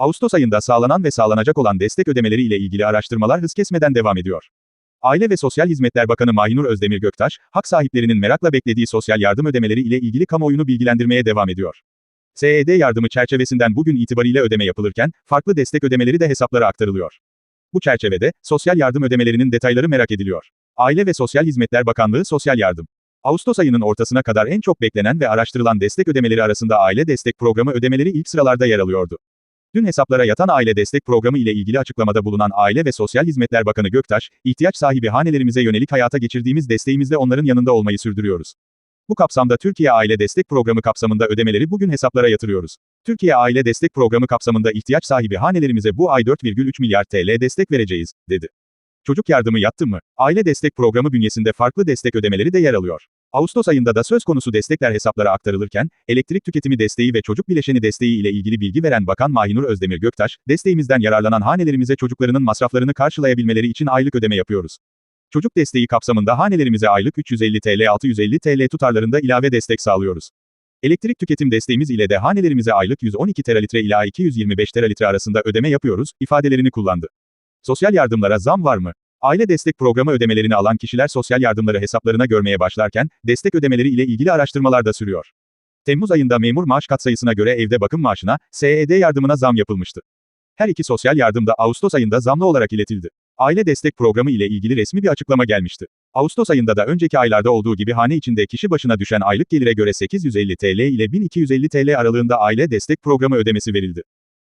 Ağustos ayında sağlanan ve sağlanacak olan destek ödemeleri ile ilgili araştırmalar hız kesmeden devam ediyor. Aile ve Sosyal Hizmetler Bakanı Mahinur Özdemir Göktaş, hak sahiplerinin merakla beklediği sosyal yardım ödemeleri ile ilgili kamuoyunu bilgilendirmeye devam ediyor. SED yardımı çerçevesinden bugün itibariyle ödeme yapılırken, farklı destek ödemeleri de hesaplara aktarılıyor. Bu çerçevede, sosyal yardım ödemelerinin detayları merak ediliyor. Aile ve Sosyal Hizmetler Bakanlığı Sosyal Yardım Ağustos ayının ortasına kadar en çok beklenen ve araştırılan destek ödemeleri arasında aile destek programı ödemeleri ilk sıralarda yer alıyordu. Dün hesaplara yatan aile destek programı ile ilgili açıklamada bulunan Aile ve Sosyal Hizmetler Bakanı Göktaş, ihtiyaç sahibi hanelerimize yönelik hayata geçirdiğimiz desteğimizle onların yanında olmayı sürdürüyoruz. Bu kapsamda Türkiye Aile Destek Programı kapsamında ödemeleri bugün hesaplara yatırıyoruz. Türkiye Aile Destek Programı kapsamında ihtiyaç sahibi hanelerimize bu ay 4,3 milyar TL destek vereceğiz, dedi. Çocuk yardımı yattı mı? Aile destek programı bünyesinde farklı destek ödemeleri de yer alıyor. Ağustos ayında da söz konusu destekler hesaplara aktarılırken, elektrik tüketimi desteği ve çocuk bileşeni desteği ile ilgili bilgi veren Bakan Mahinur Özdemir Göktaş, desteğimizden yararlanan hanelerimize çocuklarının masraflarını karşılayabilmeleri için aylık ödeme yapıyoruz. Çocuk desteği kapsamında hanelerimize aylık 350 TL 650 TL tutarlarında ilave destek sağlıyoruz. Elektrik tüketim desteğimiz ile de hanelerimize aylık 112 teralitre ila 225 teralitre arasında ödeme yapıyoruz, ifadelerini kullandı. Sosyal yardımlara zam var mı? Aile destek programı ödemelerini alan kişiler sosyal yardımları hesaplarına görmeye başlarken, destek ödemeleri ile ilgili araştırmalar da sürüyor. Temmuz ayında memur maaş katsayısına göre evde bakım maaşına, SED yardımına zam yapılmıştı. Her iki sosyal yardım da Ağustos ayında zamlı olarak iletildi. Aile destek programı ile ilgili resmi bir açıklama gelmişti. Ağustos ayında da önceki aylarda olduğu gibi hane içinde kişi başına düşen aylık gelire göre 850 TL ile 1250 TL aralığında aile destek programı ödemesi verildi.